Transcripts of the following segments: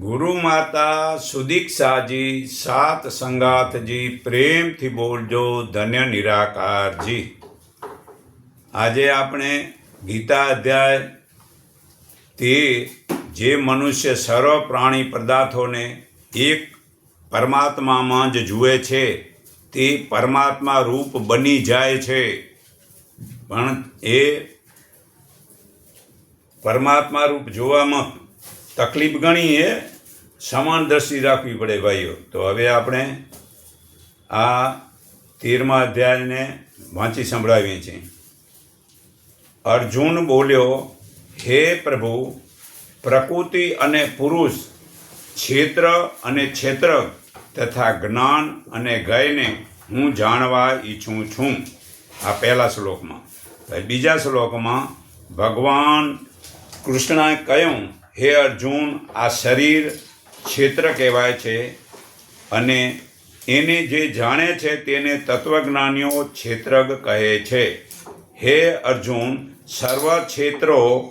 ગુરુ માતા સુદીક્ષાજી, સાત સંગાતજી પ્રેમથી બોલજો, ધન્ય નિરાકારજી. આજે આપણે ગીતા અધ્યાય તે જે મનુષ્ય સર્વ પ્રાણી પદાર્થોને એક પરમાત્મામાં જ જુએ છે, તે પરમાત્મા રૂપ બની જાય છે. પણ એ પરમાત્મા રૂપ જોવામાં તકલીફ ગણી એ સમાન દ્રષ્ટિ રાખવી પડે ભાઈઓ. તો હવે આપણે આ તેરમા અધ્યાયને વાંચી સંભળાવીએ છીએ. અર્જુન બોલ્યો, હે પ્રભુ, પ્રકૃતિ અને પુરુષ, ક્ષેત્ર અને ક્ષેત્ર તથા જ્ઞાન અને ગયને હું જાણવા ઈચ્છું છું. આ પહેલા શ્લોકમાં. બીજા શ્લોકમાં ભગવાન કૃષ્ણએ કહ્યું હે અર્જુન, આ શરીર ક્ષેત્ર કહેવાય છે અને એને જે જાણે છે તેને તત્વજ્ઞાનીઓ ક્ષેત્રજ કહે છે. હે અર્જુન, સર્વ ક્ષેત્રો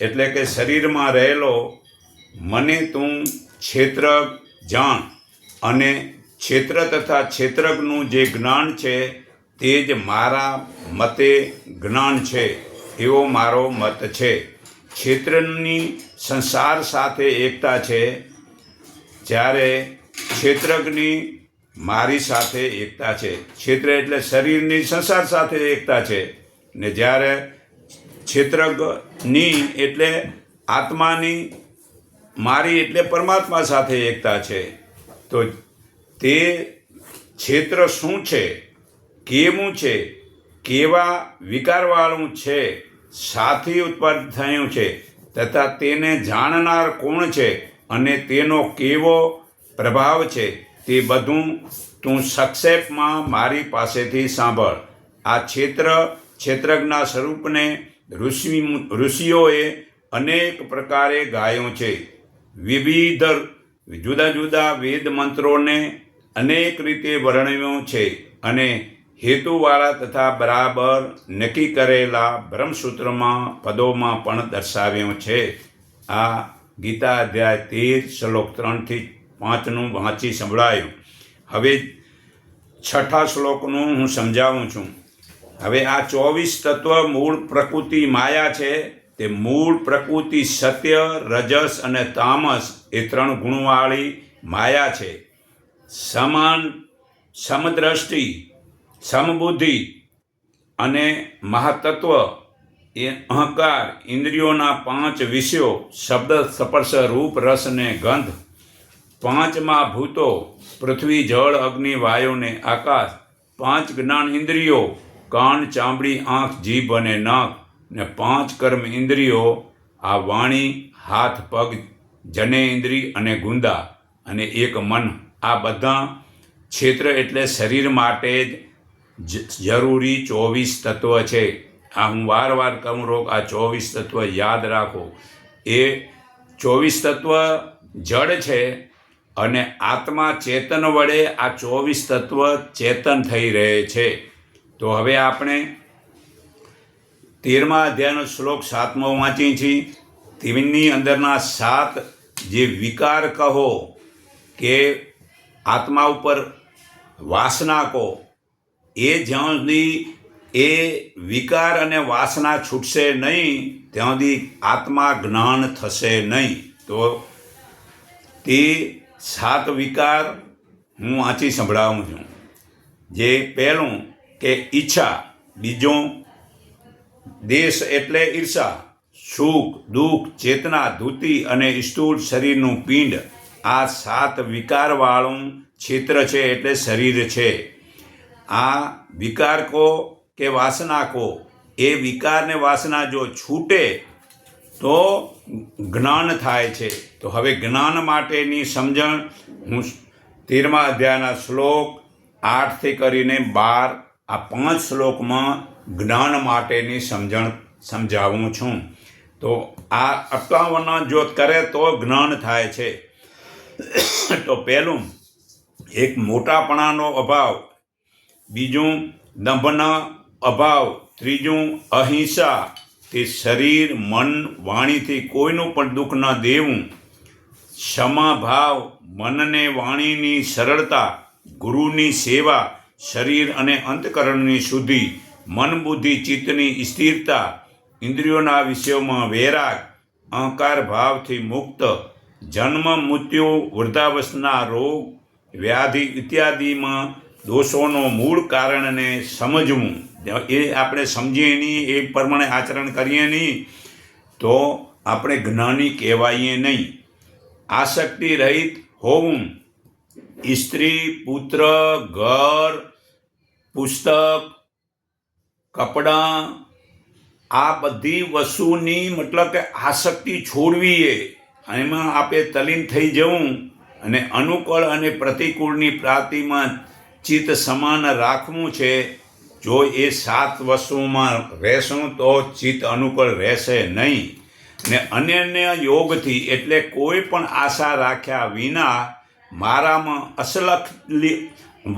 એટલે કે શરીરમાં રહેલો મને તું ક્ષેત્ર જાણ અને ક્ષેત્ર તથા ક્ષેત્રજ્ઞનું જે જ્ઞાન છે તે જ મારા મતે જ્ઞાન છે. એવો મારો મત છે. ક્ષેત્રની સંસાર સાથે એકતા છે, જ્યારે ક્ષેત્રજ્ઞની મારી સાથે એકતા છે. ક્ષેત્ર એટલે શરીરની સંસાર સાથે એકતા છે. ને જ્યારે ક્ષેત્રજ્ઞની એટલે આત્માની મારી એટલે પરમાત્મા સાથે એકતા છે, તો તે ક્ષેત્ર શું છે? કેવું છે? કેવા વિકારવાળું છે? સાથી ઉત્પન્ન થયું છે તથા તેને જાણનાર કોણ છે અને તેનો કેવો પ્રભાવ છે તે બધું તું સક્ષેપમાં મારી પાસેથી સાંભળ. આ ક્ષેત્ર ક્ષેત્રજ્ઞા સ્વરૂપને ઋષિ ઋષિઓએ અનેક પ્રકારે ગાયું છે. વિવિધ જુદા જુદા વેદ મંત્રોને અનેક રીતે વર્ણવ્યું છે અને હેતુવાળા તથા બરાબર નક્કી કરેલા બ્રહ્મસૂત્રમાં, પદોમાં પણ દર્શાવ્યું છે. આ ગીતા અધ્યાય તેર, શ્લોક ત્રણથી પાંચનું વાંચી સંભળાયું. હવે છઠ્ઠા શ્લોકનું હું સમજાવું છું. હવે આ ચોવીસ તત્વ મૂળ પ્રકૃતિ માયા છે. તે મૂળ પ્રકૃતિ સત્ય, રજસ અને તામસ એ ત્રણ ગુણવાળી માયા છે. સમાન સમદ્રષ્ટિ સમબુદ્ધિ અને મહાતત્વ એ અહંકાર ઇન્દ્રિયોના પાંચ વિષયો, શબ્દ, સ્પર્શ, રૂપ, રસ ને ગંધ, પાંચમાં ભૂતો, પૃથ્વી, જળ, અગ્નિ, વાયુ ને આકાશ, પાંચ જ્ઞાન ઇન્દ્રિયો, કાન, ચામડી, આંખ, જીભ અને નાક ને પાંચ કર્મ ઇન્દ્રિયો, આ વાણી, હાથ, પગ જનેન્દ્રિય અને ગુંદા અને એક મન. આ બધા ક્ષેત્ર એટલે શરીર માટે જ જરૂરી ચોવીસ તત્વ છે. આ હું વાર વાર કહું રોગ, આ ચોવીસ તત્વ યાદ રાખો. એ ચોવીસ તત્વ જડ છે અને આત્મા ચેતન વડે આ ચોવીસ તત્વ ચેતન થઈ રહે છે. તો હવે આપણે તેરમા અધ્યાયનો શ્લોક સાતમો વાંચીએ છીએ. તેમની અંદરના સાત જે વિકાર કહો કે આત્મા ઉપર વાસના કહો એ જ્યાં સુધી એ વિકાર અને વાસના છૂટશે નહીં ત્યાં સુધી આત્મા જ્ઞાન થશે નહીં. તો તે સાત વિકાર હું વાંચી સંભળાવું છું. જે પહેલું કે ઈચ્છા, બીજું દેશ એટલે ઈર્ષા, સુખ, દુઃખ, ચેતના, ધૂતિ અને સ્થૂળ શરીરનું પિંડ. આ સાત વિકારવાળું ક્ષેત્ર છે એટલે શરીર છે. આ વિકાર કો કે વાસના કો? એ વિકારને વાસના જો છૂટે, તો જ્ઞાન થાય છે. તો હવે જ્ઞાન માટેની સમજણ હું તેરમા અધ્યાયના શ્લોક આઠથી કરીને બાર, આ પાંચ શ્લોકમાં જ્ઞાન માટેની સમજણ સમજાવું છું. તો આ અટકાવન જો કરે તો જ્ઞાન થાય છે. તો પહેલું એક મોટાપણાનો અભાવ બીજું દંભના અભાવ, ત્રીજું અહિંસા. તે શરીર, મન, વાણીથી કોઈનું પણ દુઃખ ન દેવું. ક્ષમા ભાવ મનને વાણીની સરળતા, ગુરુની સેવા, શરીર અને અંતકરણની શુદ્ધિ, મન બુદ્ધિ, ચિત્તની સ્થિરતા, ઇન્દ્રિયોના વિષયોમાં વૈરાગ, અહંકાર ભાવથી મુક્ત, જન્મ, મૃત્યુ, વૃદ્ધાવસ્થના રોગ, વ્યાધિ, ઇત્યાદિમાં દોષોનો મૂળ કારણને સમજવું. એ આપણે સમજીએ નહીં, એ પ્રમાણે આચરણ કરીએ નહીં, તો આપણે જ્ઞાની કહેવાઈએ નહીં. આસક્તિ રહિત હોવું. સ્ત્રી, પુત્ર, ઘર, પુસ્તક, કપડાં, આ બધી વસ્તુની મતલબ કે આસક્તિ છોડવી એ એમાં આપણે તલીન થઈ જવું અને અનુકૂળ અને પ્રતિકૂળની પ્રાપ્તિમાં ચિત્ત સમાન રાખવું છે, જો એ સાત વસ્તુમાં રહેશું, તો ચિત્ત અનુકૂળ રહેશે નહીં. ને અનન્ય યોગથી એટલે કોઈ પણ આશા રાખ્યા વિના મારામાં અસલખલી,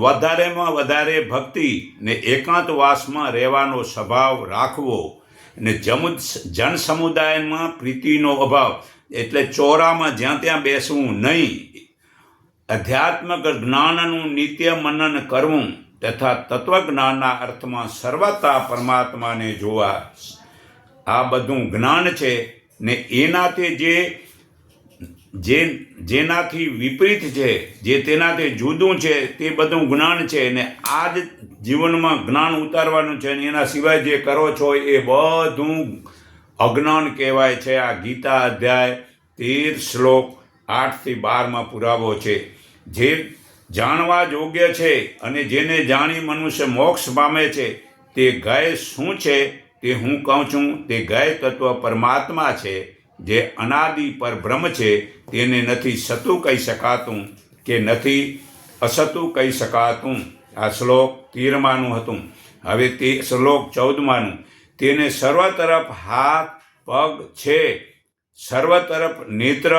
વધારેમાં વધારે ભક્તિ ને એકાંતવાસમાં રહેવાનો સ્વભાવ રાખવો. ને જમુ જન સમુદાયમાં પ્રીતિનો અભાવ, એટલે ચોરામાં જ્યાં ત્યાં બેસવું નહીં. અધ્યાત્મક જ્ઞાનનું નિત્ય મનન કરવું તથા તત્વજ્ઞાનના અર્થમાં સર્વતા પરમાત્માને જોવા. આ બધું જ્ઞાન છે ને એનાથી જે જે, જેનાથી વિપરીત છે, જે તેનાથી જુદું છે, તે બધું જ્ઞાન છે ને આ જ જીવનમાં જ્ઞાન ઉતારવાનું છે ને એના સિવાય જે કરો છો એ બધું અજ્ઞાન કહેવાય છે. આ ગીતા અધ્યાય તેર શ્લોક આઠથી બારમાં પુરાવો છે. જે જાણવા યોગ્ય છે અને જેને જાણી મનુષ્ય મોક્ષ પામે છે, તે ગાય શું છે તે હું કહું છું, તે ગાય તત્વ પરમાત્મા છે, જે અનાદિ પર બ્રહ્મ છે, તેને નથી સતું કહી શકાતું કે નથી અસતું કહી શકાતું. આ શ્લોક તેરમાનું હતું. હવે તે શ્લોક ચૌદમાનું. તેને સર્વ તરફ હાથ, પગ છે સર્વ તરફ નેત્ર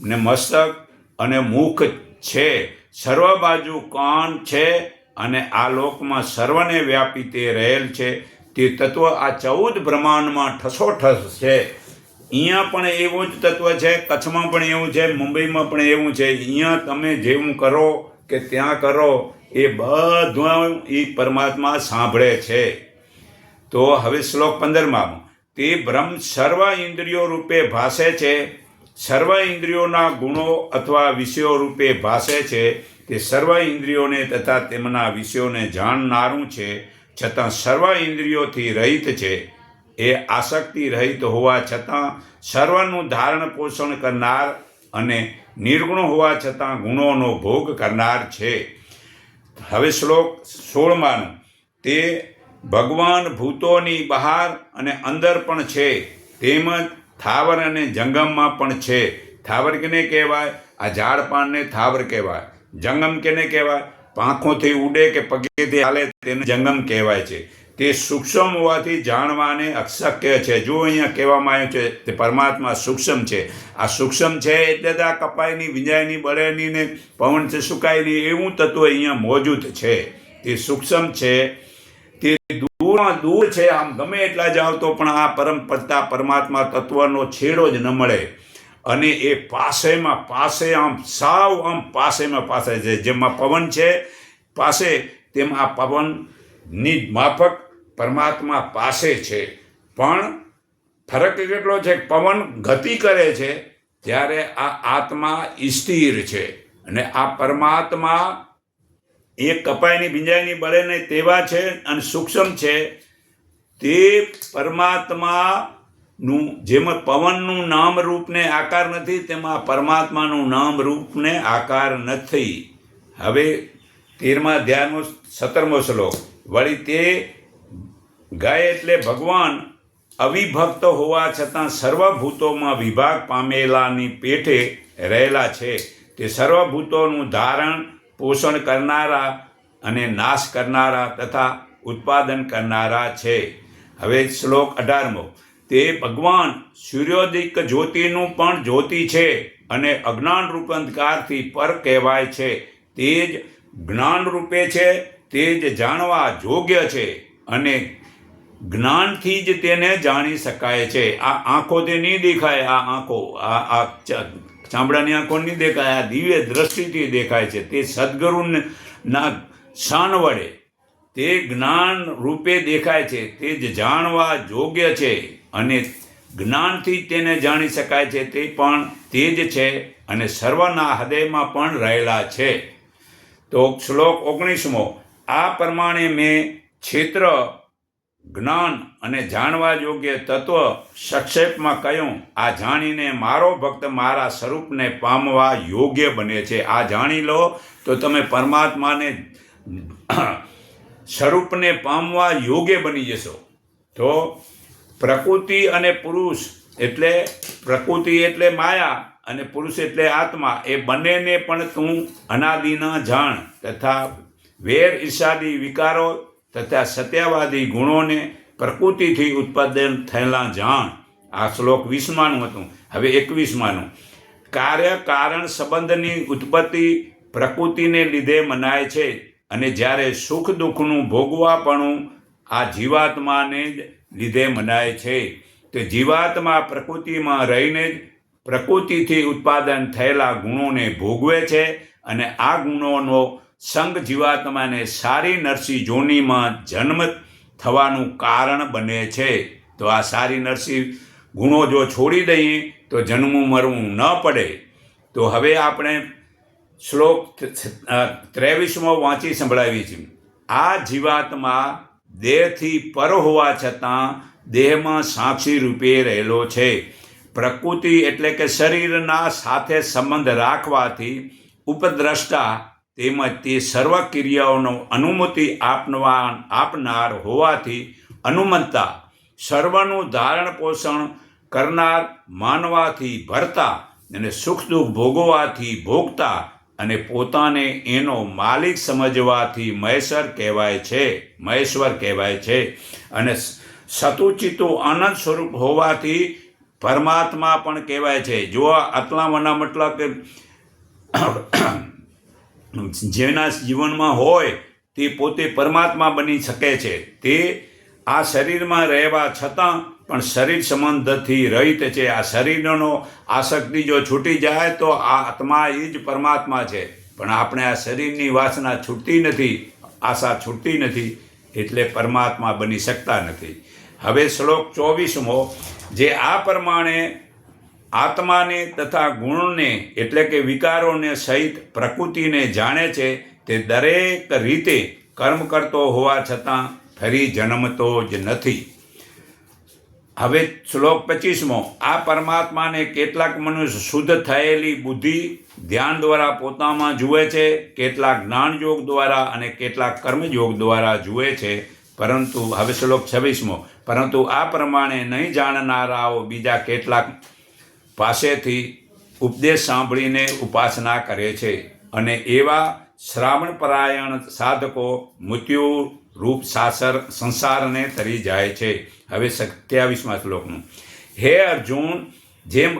ને મસ્તક અને મુખ છે. સર્વ બાજુ કોણ છે અને આ લોકમાં સર્વને વ્યાપી તે રહેલ છે. તે તત્વ આ ચૌદ બ્રહ્માંડમાં ઠસોઠસ છે. અહીંયા પણ એવું જ તત્વ છે, કચ્છમાં પણ એવું છે, મુંબઈમાં પણ એવું છે. અહીંયા તમે જેવું કરો કે ત્યાં કરો, એ બધું એ પરમાત્મા સાંભળે છે. તો હવે શ્લોક પંદરમાં, તે બ્રહ્મ સર્વ ઇન્દ્રિયો રૂપે ભાસે છે સર્વ ઇન્દ્રિયોના ગુણો અથવા વિષયો રૂપે ભાસે છે તે સર્વ ઇન્દ્રિયોને તથા તેમના વિષયોને જાણનારું છે, છતાં સર્વ ઇન્દ્રિયોથી રહિત છે. એ આસક્તિ રહિત હોવા છતાં સર્વનું ધારણ પોષણ કરનાર અને નિર્ગુણ હોવા છતાં ગુણોનો ભોગ કરનાર છે. હવે શ્લોક સોળમાનું. તે ભગવાન ભૂતોની બહાર અને અંદર પણ છે. તેમજ થાવર અને જંગમમાં પણ છે. થાવર કેને કહેવાય? આ ઝાડ પાનને થાવર કહેવાય. જંગમ કેને કહેવાય? પાંખોથી ઉડે કે પગેથી હાલે તેને જંગમ કહેવાય છે. તે સૂક્ષ્મ હોવાથી જાણવાને અશક્ય છે. જો અહીંયા કહેવામાં આવ્યું છે તે પરમાત્મા સૂક્ષ્મ છે. આ સૂક્ષ્મ છે એટલે તો આ કપાયની વિંજાયની બળેની ને પવન છે સુકાયની એવું તત્વ અહીંયા મોજૂદ છે. તે સૂક્ષ્મ છે. તે દૂરમાં દૂર છે, આમ ગમે એટલા જાઓ તો પણ આ પરમ પડતા પરમાત્મા તત્વનો છેડો જ ન મળે. અને એ પાસેમાં પાસે આમ સાવ આમ પાસેમાં પાસે છે, જેમાં પવન છે, પાસે તેમ આ પવનની માફક પરમાત્મા પાસે છે. પણ ફરક કેટલો છે, પવન ગતિ કરે છે, ત્યારે આ આત્મા સ્થિર છે. અને આ પરમાત્મા એ કપાયની ભીંજાયની બળે નહીં, તેવા છે અને સૂક્ષ્મ છે. તે પરમાત્માનું, જેમાં પવનનું નામ રૂપને આકાર નથી, તેમાં પરમાત્માનું નામ રૂપને આકાર નથી. હવે તેરમા ધ્યાનનો સત્તરમો શ્લોક. વળી તે ગાય એટલે ભગવાન, અવિભક્ત હોવા છતાં સર્વભૂતોમાં વિભાગ પામેલાની પેઠે રહેલા છે. તે સર્વભૂતોનું ધારણ પોષણ કરનારા અને નાશ કરનારા તથા ઉત્પાદન કરનારા છે. હવે શ્લોક અઢારમો. તે ભગવાન સૂર્યોદિક જ્યોતિનું પણ જ્યોતિ છે અને અજ્ઞાન રૂપ અંધકારથી પર કહેવાય છે. તે જ જ્ઞાન રૂપે છે, તે જ જાણવા યોગ્ય છે અને જ્ઞાનથી જ તેને જાણી શકાય છે. આ આંખોથી નહીં દેખાય, આ આંખો, આ આ ચામડાની આંખો નહીં દેખાય, આ દિવ્ય દ્રષ્ટિથી દેખાય છે. તે સદગુરુના શાન વડે તે જ્ઞાન રૂપે દેખાય છે. તે જ જાણવા યોગ્ય છે અને જ્ઞાનથી તેને જાણી શકાય છે. તે પણ તે જ છે અને સર્વના હૃદયમાં પણ રહેલા છે. તો શ્લોક ઓગણીસમો, આ પ્રમાણે મેં ક્ષેત્ર જ્ઞાન અને જાણવા યોગ્ય તત્વ સંક્ષેપમાં કહ્યું આ જાણીને મારો ભક્ત મારા સ્વરૂપને પામવા યોગ્ય બને છે. આ જાણી લો તો તમે પરમાત્માને સ્વરૂપને પામવા યોગ્ય બની જશો. તો પ્રકૃતિ અને પુરુષ એટલે, પ્રકૃતિ એટલે માયા અને પુરુષ એટલે આત્મા, એ બંનેને પણ તું અનાદિના જાણ તથા વેર ઈર્ષાદી વિકારો તથા સત્યવાદી ગુણોને પ્રકૃતિથી ઉત્પાદન થયેલા જાણ. આ શ્લોક વીસમાનું હતું. હવે એકવીસમાનું. કાર્ય કારણ સંબંધની ઉત્પત્તિ પ્રકૃતિને લીધે મનાય છે અને જ્યારે સુખ દુઃખનું ભોગવાપણું આ જીવાત્માને જ લીધે મનાય છે, તે જીવાત્મા પ્રકૃતિમાં રહીને જ પ્રકૃતિથી ઉત્પાદન થયેલા ગુણોને ભોગવે છે અને આ ગુણોનો સંગ જીવાત્માને સારી નરસિંહ જોનીમાં જન્મ થવાનું કારણ બને છે. તો આ સારી નરસિંહ ગુણો જો છોડી દઈએ તો જન્મવું મરવું ન પડે. તો હવે આપણે શ્લોક ત્રેવીસમો વાંચી સંભળાવી છે આ જીવાત્મા દેહથી પર હોવા છતાં દેહમાં સાક્ષી રૂપે રહેલો છે. પ્રકૃતિ એટલે કે શરીરના સાથે સંબંધ રાખવાથી ઉપદ્રષ્ટા તેમજ તે સર્વ ક્રિયાઓનો અનુમતિ આપવા આપનાર હોવાથી અનુમંતા સર્વનું ધારણ પોષણ કરનાર માનવાથી ભરતા અને સુખ દુઃખ ભોગવવાથી ભોગતા અને પોતાને એનો માલિક સમજવાથી મહેશ્વર કહેવાય છે, મહેશ્વર કહેવાય છે. અને સતુચિતો આનંદ સ્વરૂપ હોવાથી પરમાત્મા પણ કહેવાય છે. જો આટલા મના મતલબ કે જેના જીવનમાં હોય તે પોતે પરમાત્મા બની શકે છે. તે આ શરીરમાં રહેવા છતાં પણ શરીર સંબંધથી રહિત છે. આ શરીરનો આસક્તિ જો છૂટી જાય તો આ આત્મા એ જ પરમાત્મા છે. પણ આપણે આ શરીરની વાસના છૂટતી નથી, આશા છૂટતી નથી, એટલે પરમાત્મા બની શકતા નથી. હવે શ્લોક ચોવીસમો, જે આ પ્રમાણે આત્માને તથા ગુણને એટલે કે વિકારોને સહિત પ્રકૃતિને જાણે છે તે દરેક રીતે કર્મ કરતો હોવા છતાં ફરી જન્મતો જ નથી. હવે શ્લોક પચીસમો, આ પરમાત્માને કેટલાક મનુષ્ય શુદ્ધ થયેલી બુદ્ધિ ધ્યાન દ્વારા પોતામાં જુએ છે, કેટલાક જ્ઞાન યોગ દ્વારા અને કેટલાક કર્મયોગ દ્વારા જુએ છે. પરંતુ, હવે શ્લોક છવ્વીસમો, પરંતુ આ પ્રમાણે નહીં જાણનારાઓ બીજા કેટલાક પાસેથી ઉપદેશ સાંભળીને ઉપાસના કરે છે અને એવા શ્રાવણપરાયણ સાધકો મૃત્યુ રૂપ સાસર સંસારને તરી જાય છે. હવે સત્યાવીસમાં શ્લોકનું. હે અર્જુન, જેમ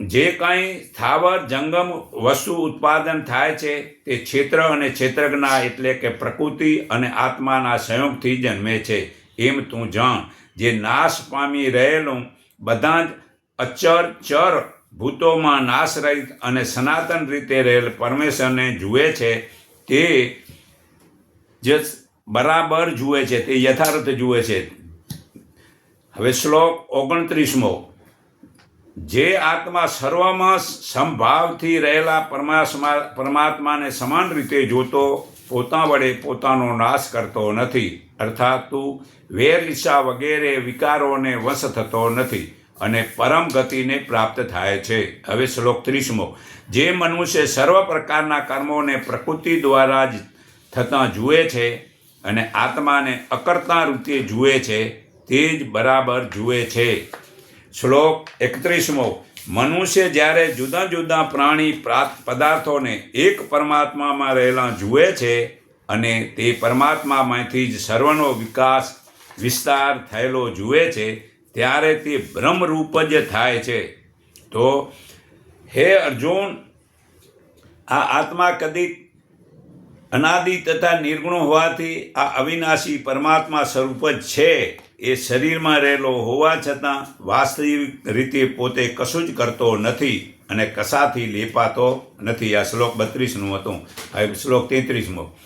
જે કાંઈ સ્થાવર જંગમ વસ્તુ ઉત્પાદન થાય છે તે ક્ષેત્ર અને ક્ષેત્રજ્ઞા એટલે કે પ્રકૃતિ અને આત્માના સંયોગથી જન્મે છે. એમ તું જાણ, જે નાશ પામી રહેલું બધા જ અચર ચર ભૂતોમાં નાશરહિત અને સનાતન રીતે રહેલ પરમેશ્વરને જુએ છે, તે જે બરાબર જુએ છે, તે યથાર્થ જુએ છે. હવે શ્લોક ઓગણત્રીસમો. જે આત્મા સર્વમાં સંભાવથી રહેલા પરમાત્મા પરમાત્માને સમાન રીતે જોતો, પોતા વડે પોતાનો નાશ કરતો નથી. અર્થાત તું વેર ઈચ્છા વગેરે વિકારોને વશ થતો નથી. અને પરમ ગતિને પ્રાપ્ત થાય છે. હવે શ્લોક ત્રીસમો. જે મનુષ્ય સર્વ પ્રકારના કર્મોને પ્રકૃતિ દ્વારા જ થતાં જુએ છે અને આત્માને અકર્તા રૂપે જુએ છે, તે જ બરાબર જુએ છે. શ્લોક એકત્રીસમો. મનુષ્ય જ્યારે જુદા જુદા પ્રાણી પ્રા- પદાર્થોને એક પરમાત્મામાં રહેલા જુએ છે અને તે પરમાત્મામાંથી જ સર્વનો વિકાસ વિસ્તાર થયેલો જુએ છે ત્યારે તે ભ્રમરૂપ જ થાય છે. તો હે અર્જુન, આ આત્મા કદી અનાદિ તથા નિર્ગુણ હોવાથી આ અવિનાશી પરમાત્મા સ્વરૂપ જ છે. એ શરીરમાં રહેલો હોવા છતાં વાસ્તવિક રીતે પોતે કશું જ કરતો નથી અને કશાથી લેપાતો નથી. આ શ્લોક બત્રીસનું હતું. આ શ્લોક તેત્રીસમો.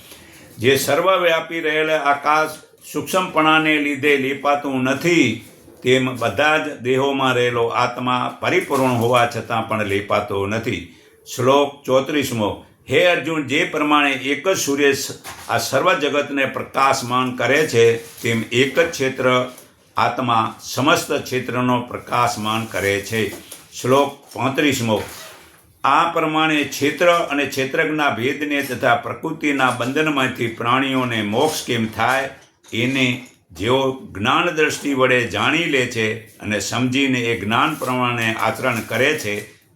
જે સર્વવ્યાપી રહેલા આકાશ સૂક્ષ્મપણાને લીધે લેપાતું નથી તેમ બધા જ દેહોમાં રહેલો આત્મા પરિપૂર્ણ હોવા છતાં પણ લેપાતો નથી. શ્લોક ચોત્રીસમો, હે અર્જુન, જે પ્રમાણે એક જ સૂર્ય આ સર્વ જગતને પ્રકાશમાન કરે છે, તેમ એક જ ક્ષેત્ર આત્મા સમસ્ત ક્ષેત્રનો પ્રકાશમાન કરે છે. શ્લોક પાંત્રીસમો, આ પ્રમાણે ક્ષેત્ર અને ક્ષેત્રજ્ઞના ભેદને તથા પ્રકૃતિના બંધનમાંથી પ્રાણીઓને મોક્ષ કેમ થાય, એને જેઓ જ્ઞાન દ્રષ્ટિ વડે જાણી લે છે અને સમજીને એ જ્ઞાન પ્રમાણે આચરણ કરે છે,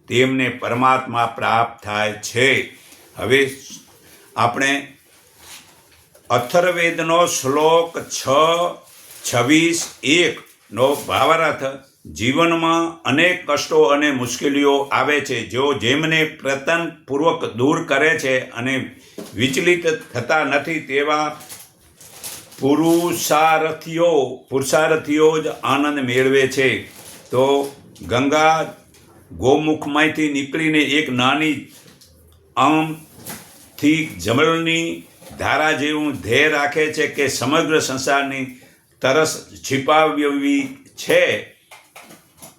તેમને પરમાત્મા પ્રાપ્ત થાય છે. હવે આપણે અથર્વેદનો શ્લોક છ, છવ્વીસ એકનો ભાવાર્થ, જીવનમાં અનેક કષ્ટો અને મુશ્કેલીઓ આવે છે જો જેમને પ્રતનપૂર્વક દૂર કરે છે અને વિચલિત થતા નથી, તેવા પુરુષાર્થીઓ, પુરુષારથીઓ જ આનંદ મેળવે છે. તો ગંગા ગોમુખમાંથી નીકળીને એક નાની આમથી જમલની ધારા જેવું ધ્યેય રાખે છે કે સમગ્ર સંસારની તરસ છીપાવવી છે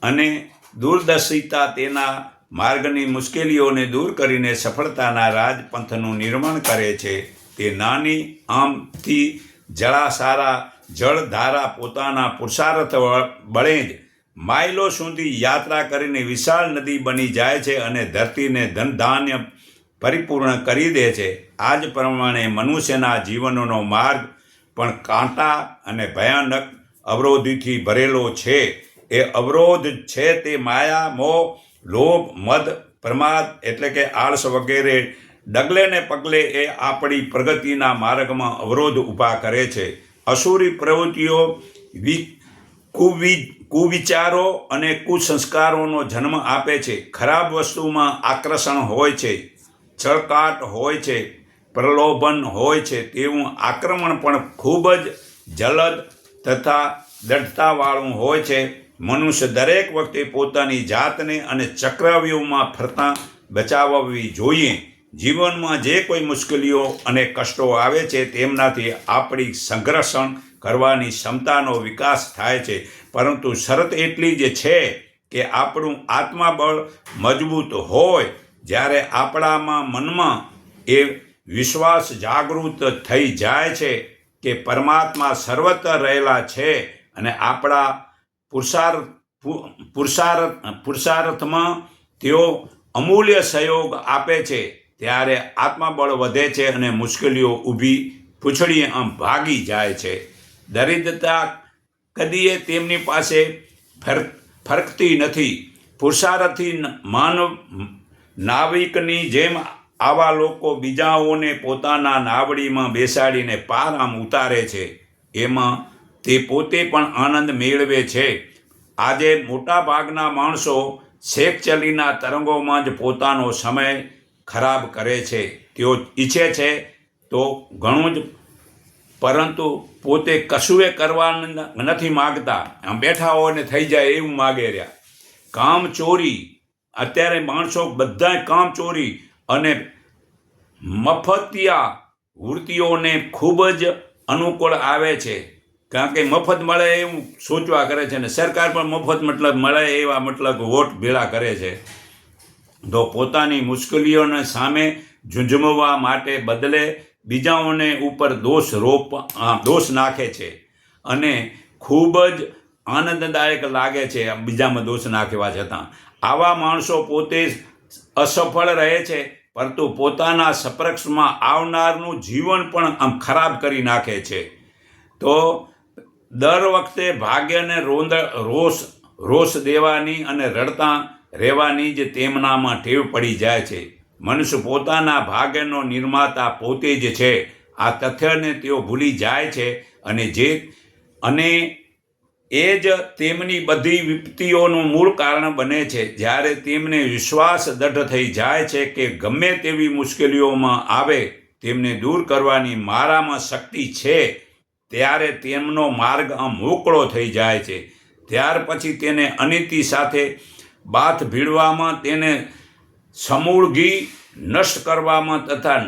અને દૂરદર્શિતા તેના માર્ગની મુશ્કેલીઓને દૂર કરીને સફળતાના રાજપંથનું નિર્માણ કરે છે. તે નાની આમથી જળાસારા, જળધારા પોતાના પુરુષાર્થ બળે જ માઇલો સુધી યાત્રા કરીને વિશાળ નદી બની જાય છે અને ધરતીને ધનધાન્ય પરિપૂર્ણ કરી દે છે. આ જ પ્રમાણે મનુષ્યના જીવનનો માર્ગ પણ કાંટા અને ભયાનક અવરોધથી ભરેલો છે. એ અવરોધ છે તે માયા, મોહ, લોભ, મદ, પ્રમાદ એટલે કે આળસ વગેરે ડગલે ને પગલે એ આપણી પ્રગતિના માર્ગમાં અવરોધ ઊભા કરે છે. અસુરી પ્રવૃત્તિઓ કુવિ, કુવિચારો અને કુસંસ્કારોનો જન્મ આપે છે. ખરાબ વસ્તુમાં આકર્ષણ હોય છે છળકાટ હોય છે, પ્રલોભન હોય છે, તેવું આક્રમણ પણ ખૂબ જ જલદ તથા દઢતાવાળું હોય છે. મનુષ્ય દરેક વખતે પોતાની જાતને અને ચક્રવ્યૂહમાં ફરતા બચાવવી જોઈએ. જીવનમાં જે કોઈ મુશ્કેલીઓ અને કષ્ટો આવે છે, તેમનાથી આપણી સંઘર્ષણ કરવાની ક્ષમતાનો વિકાસ થાય છે. પરંતુ શરત એટલી જ છે કે આપણું આત્માબળ મજબૂત હોય, જ્યારે આપણામાં મનમાં એ વિશ્વાસ જાગૃત થઈ જાય છે કે પરમાત્મા સર્વત્ર રહેલા છે અને આપણા પુરુષાર્થ પુરુષાર્થ, પુરુષાર્થમાં તેઓ અમૂલ્ય સહયોગ આપે છે. ત્યારે આત્મબળ વધે છે અને મુશ્કેલીઓ ઊભી પૂછડીએ આમ ભાગી જાય છે. દરિદ્રતા કદીએ તેમની પાસે ફર, ફરકતી નથી. પુરુષારથી માનવ, નાવિકની જેમ આવા લોકો બીજાઓને પોતાના નાવડીમાં બેસાડીને પાર આમ ઉતારે છે. એમાં તે પોતે પણ આનંદ મેળવે છે. આજે મોટાભાગના માણસો શેખ ચલીના તરંગોમાં જ પોતાનો સમય ખરાબ કરે છે, તેઓ ઈચ્છે છે, તો ઘણું જ. પરંતુ પોતે કશુંએ કરવા નથી માગતા. આમ બેઠા હોય ને થઈ જાય એવું માગે રહ્યા. કામ ચોરી. અત્યારે માણસો બધાએ કામ ચોરી અને મફતિયા વૃત્તિઓને ખૂબ જ અનુકૂળ આવે છે. કારણ કે મફત મળે એવું સોચવા કરે છે ને સરકાર પણ મફત મતલબ મળે એવા મતલબ વોટ ભેળા કરે છે. તો પોતાની મુશ્કેલીઓને સામે ઝૂંઝમવા માટે બદલે બીજાઓને ઉપર દોષ રોપ દોષ નાખે છે અને ખૂબ જ આનંદદાયક લાગે છે બીજામાં દોષ નાખવા છતાં આવા માણસો પોતે અસફળ રહે છે, પરંતુ પોતાના સપક્ષમાં આવનારનું જીવન પણ આમ ખરાબ કરી નાખે છે. તો દર વખતે ભાગ્યને રોંદ, રોષ રોષ દેવાની અને રડતા રહેવાની જ તેમનામાં ટેવ પડી જાય છે. મનુષ્ય પોતાના ભાગ્યનો નિર્માતા પોતે જ છે. આ તથ્યને તેઓ ભૂલી જાય છે અને જે, અને એ જ તેમની બધી વિપત્તિઓનું મૂળ કારણ બને છે. જ્યારે તેમને વિશ્વાસ દઢ થઈ જાય છે કે ગમે તેવી મુશ્કેલીઓમાં આવે, તેમને દૂર કરવાની મારામાં શક્તિ છે, ત્યારે તેમનો માર્ગ આમ મોકળો થઈ જાય છે. ત્યાર પછી તેને અનિતિ સાથે બાથ ભીડવામાં તેને સમૂળગી નષ્ટ કરવામાં તથા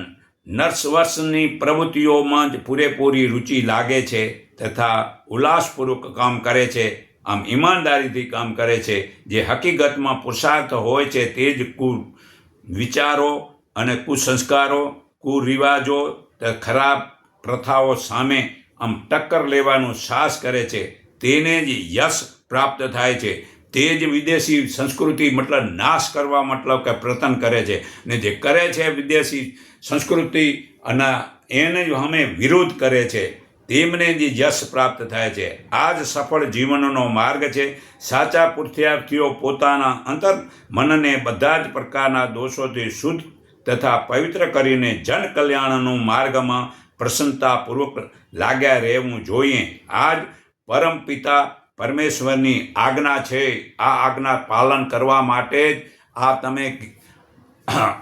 નર્સવર્ષની પ્રવૃત્તિઓમાં જ પૂરેપૂરી રુચિ લાગે છે તથા ઉલ્લાસપૂર્વક કામ કરે છે. આમ ઈમાનદારીથી કામ કરે છે. જે હકીકતમાં પુરુષાર્થ હોય છે તે જ કુ વિચારો અને કુસંસ્કારો, કુરિવાજો ખરાબ પ્રથાઓ સામે આમ ટક્કર લેવાનું સાહસ કરે છે. તેને જ યશ પ્રાપ્ત થાય છે. તે જ વિદેશી સંસ્કૃતિ મતલબ નાશ કરવા મતલબ કે પ્રતન કરે છે. ને જે કરે છે વિદેશી સંસ્કૃતિ અને એને અમે વિરોધ કરે છે. તેમને જે યશ પ્રાપ્ત થાય છે. આ જ સફળ જીવનનો માર્ગ છે. સાચા પુરુષાર્થીઓ પોતાના અંતર મનને બધા જ પ્રકારના દોષોથી શુદ્ધ તથા પવિત્ર કરીને જન કલ્યાણનું માર્ગમાં પ્રસન્નતાપૂર્વક લાગ્યા રહેવું જોઈએ. આજ જ પરમ પિતા પરમેશ્વરની આજ્ઞા છે. આ આજ્ઞા પાલન કરવા માટે જ આ તમે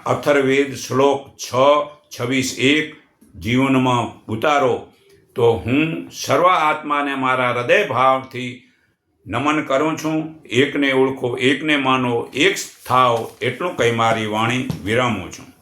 અથર્વેદ શ્લોક છ, છવ્વીસ એક જીવનમાં ઉતારો. તો હું સર્વ આત્માને મારા હૃદય ભાવથી નમન કરું છું. એકને ઓળખો, એકને માનો, એક થાવ એટલું કંઈ મારી વાણી વિરામું છું.